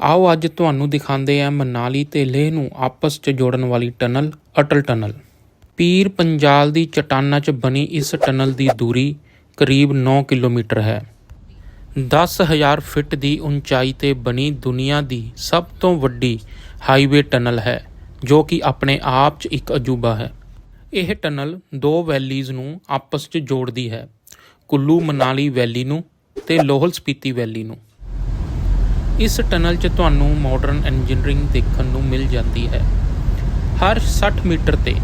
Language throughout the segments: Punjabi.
ਆਓ ਅੱਜ ਤੁਹਾਨੂੰ ਦਿਖਾਉਂਦੇ ਹਾਂ ਮਨਾਲੀ ਤੇ ਲੇਹ ਨੂੰ ਆਪਸ 'ਚ ਜੋੜਨ ਵਾਲੀ ਟਨਲ, ਅਟਲ ਟਨਲ। ਪੀਰ ਪੰਜਾਲ ਦੀ ਚਟਾਨਾਂ 'ਚ ਬਣੀ ਇਸ ਟਨਲ ਦੀ ਦੂਰੀ ਕਰੀਬ 9 ਕਿਲੋਮੀਟਰ ਹੈ। 10000 ਫਿਟ ਦੀ ਉਚਾਈ ਤੇ ਬਣੀ ਦੁਨੀਆ ਦੀ ਸਭ ਤੋਂ ਵੱਡੀ ਹਾਈਵੇ ਟਨਲ ਹੈ, ਜੋ ਕਿ ਆਪਣੇ ਆਪ 'ਚ ਇੱਕ ਅਜੂਬਾ ਹੈ। ਇਹ ਟਨਲ ਦੋ ਵੈਲੀਜ਼ ਨੂੰ ਆਪਸ 'ਚ ਜੋੜਦੀ ਹੈ, ਕੁੱਲੂ ਮਨਾਲੀ ਵੈਲੀ ਨੂੰ ਤੇ ਲੋਹਲ ਸਪੀਤੀ ਵੈਲੀ ਨੂੰ। ਇਸ ਟਨਲ 'ਚ ਤੁਹਾਨੂੰ ਮਾਡਰਨ ਇੰਜੀਨੀਅਰਿੰਗ ਦੇਖਣ ਨੂੰ ਮਿਲ ਜਾਂਦੀ ਹੈ। ਹਰ 60 ਮੀਟਰ ਤੇ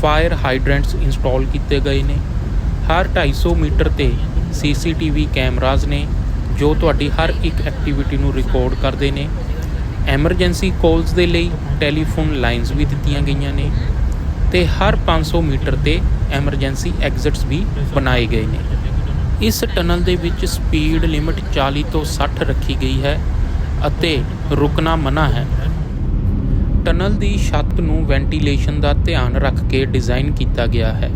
ਫਾਇਰ ਹਾਈਡਰੈਂਟਸ ਇੰਸਟਾਲ ਕੀਤੇ ਗਏ ਨੇ। ਹਰ 250 ਮੀਟਰ ਤੇ ਸੀਸੀਟੀਵੀ ਕੈਮਰਾਜ਼ ਨੇ, ਜੋ ਤੁਹਾਡੀ ਹਰ ਇੱਕ ਐਕਟੀਵਿਟੀ ਨੂੰ ਰਿਕਾਰਡ ਕਰਦੇ ਨੇ। ਐਮਰਜੈਂਸੀ ਕਾਲਸ ਦੇ ਲਈ ਟੈਲੀਫੋਨ ਲਾਈਨਸ ਵੀ ਦਿੱਤੀਆਂ ਗਈਆਂ ਨੇ ਤੇ ਹਰ 500 ਮੀਟਰ ਤੇ ਐਮਰਜੈਂਸੀ ਐਗਜ਼ਿਟਸ ਵੀ ਬਣਾਏ ਗਏ ਨੇ। ਇਸ ਟਨਲ ਦੇ ਵਿੱਚ ਸਪੀਡ ਲਿਮਿਟ 40 ਤੋਂ 60 ਰੱਖੀ ਗਈ ਹੈ। ਅਤੇ ਰੁਕਣਾ ਮਨਾ ਹੈ। ਟਨਲ ਦੀ ਛੱਤ ਨੂੰ ਵੈਂਟੀਲੇਸ਼ਨ ਦਾ ਧਿਆਨ ਰੱਖ ਕੇ ਡਿਜ਼ਾਈਨ ਕੀਤਾ ਗਿਆ ਹੈ।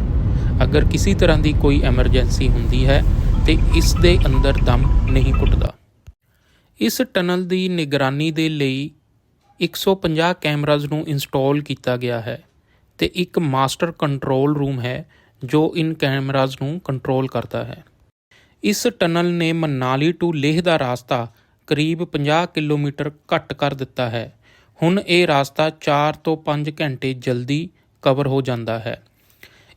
ਅਗਰ ਕਿਸੇ ਤਰ੍ਹਾਂ ਦੀ ਕੋਈ ਐਮਰਜੈਂਸੀ ਹੁੰਦੀ ਹੈ, ਤੇ ਇਸ ਦੇ ਅੰਦਰ ਦਮ ਨਹੀਂ ਘੁੱਟਦਾ ਇਸ ਟਨਲ ਦੀ ਨਿਗਰਾਨੀ ਦੇ ਲਈ 150 ਕੈਮਰਾਜ਼ ਨੂੰ ਇੰਸਟਾਲ ਕੀਤਾ ਗਿਆ ਹੈ ਤੇ ਇੱਕ ਮਾਸਟਰ ਕੰਟਰੋਲ ਰੂਮ ਹੈ, ਜੋ ਇਨ ਕੈਮਰਾਜ਼ ਨੂੰ ਕੰਟਰੋਲ ਕਰਦਾ ਹੈ। ਇਸ ਟਨਲ ਨੇ ਮਨਾਲੀ ਟੂ ਲੇਹ ਦਾ ਰਾਸਤਾ ਕਰੀਬ 50 ਕਿਲੋਮੀਟਰ ਘੱਟ ਕਰ ਦਿੱਤਾ ਹੈ। ਹੁਣ ਇਹ ਰਾਸਤਾ 4 ਤੋਂ 5 ਘੰਟੇ ਜਲਦੀ ਕਵਰ ਹੋ ਜਾਂਦਾ ਹੈ।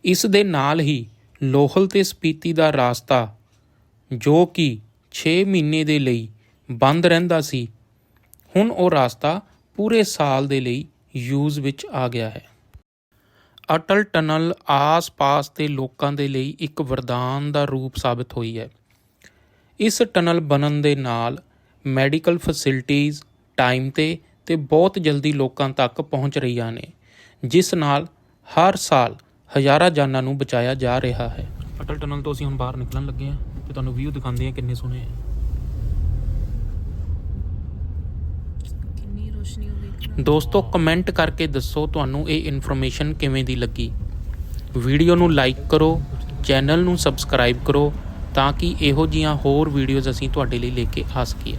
ਇਸ ਦੇ ਨਾਲ ਹੀ ਲੋਹਲ ਤੇ ਸਪੀਤੀ ਦਾ ਰਾਸਤਾ, ਜੋ ਕਿ 6 ਮਹੀਨੇ ਦੇ ਲਈ ਬੰਦ ਰਹਿੰਦਾ ਸੀ, ਹੁਣ ਉਹ ਰਾਸਤਾ ਪੂਰੇ ਸਾਲ ਦੇ ਲਈ ਯੂਜ਼ ਵਿੱਚ ਆ ਗਿਆ ਹੈ। ਅਟਲ ਟਨਲ ਆਸ-ਪਾਸ ਦੇ ਲੋਕਾਂ ਦੇ ਲਈ ਇੱਕ ਵਰਦਾਨ ਦਾ ਰੂਪ ਸਾਬਤ ਹੋਈ ਹੈ। ਇਸ ਟਨਲ ਬਣਨ ਦੇ ਨਾਲ ਮੈਡੀਕਲ ਫੈਸਿਲਿਟੀਆਂ ਟਾਈਮ ਤੇ ਤੇ ਬਹੁਤ ਜਲਦੀ ਲੋਕਾਂ ਤੱਕ ਪਹੁੰਚ ਰਹੀਆਂ ਨੇ ਜਿਸ ਨਾਲ ਹਰ ਸਾਲ ਹਜ਼ਾਰਾਂ ਜਾਨਾਂ ਨੂੰ ਬਚਾਇਆ ਜਾ ਰਿਹਾ ਹੈ। ਅਟਲ ਟਨਲ ਤੋਂ ਅਸੀਂ ਹੁਣ ਬਾਹਰ ਨਿਕਲਣ ਲੱਗੇ ਹਾਂ ਤੇ ਤੁਹਾਨੂੰ ਵਿਊ ਦਿਖਾਉਂਦੇ ਹਾਂ ਕਿੰਨੇ ਸੋਹਣੇ ਹੈ ਕਿੰਨੀ ਰੋਸ਼ਨੀ ਹੋਵੇ ਦੋਸਤੋ ਕਮੈਂਟ ਕਰਕੇ ਦੱਸੋ ਤੁਹਾਨੂੰ ਇਹ ਇਨਫੋਰਮੇਸ਼ਨ ਕਿਵੇਂ ਦੀ ਲੱਗੀ। ਵੀਡੀਓ ਨੂੰ ਲਾਈਕ ਕਰੋ ਚੈਨਲ ਨੂੰ ਸਬਸਕ੍ਰਾਈਬ ਕਰੋ ਤਾਂ ਕਿ ਇਹੋ ਜੀਆਂ ਹੋਰ ਵੀਡੀਓਜ਼ ਅਸੀਂ ਤੁਹਾਡੇ ਲਈ ਲੈ ਕੇ ਆ ਸਕੀਏ।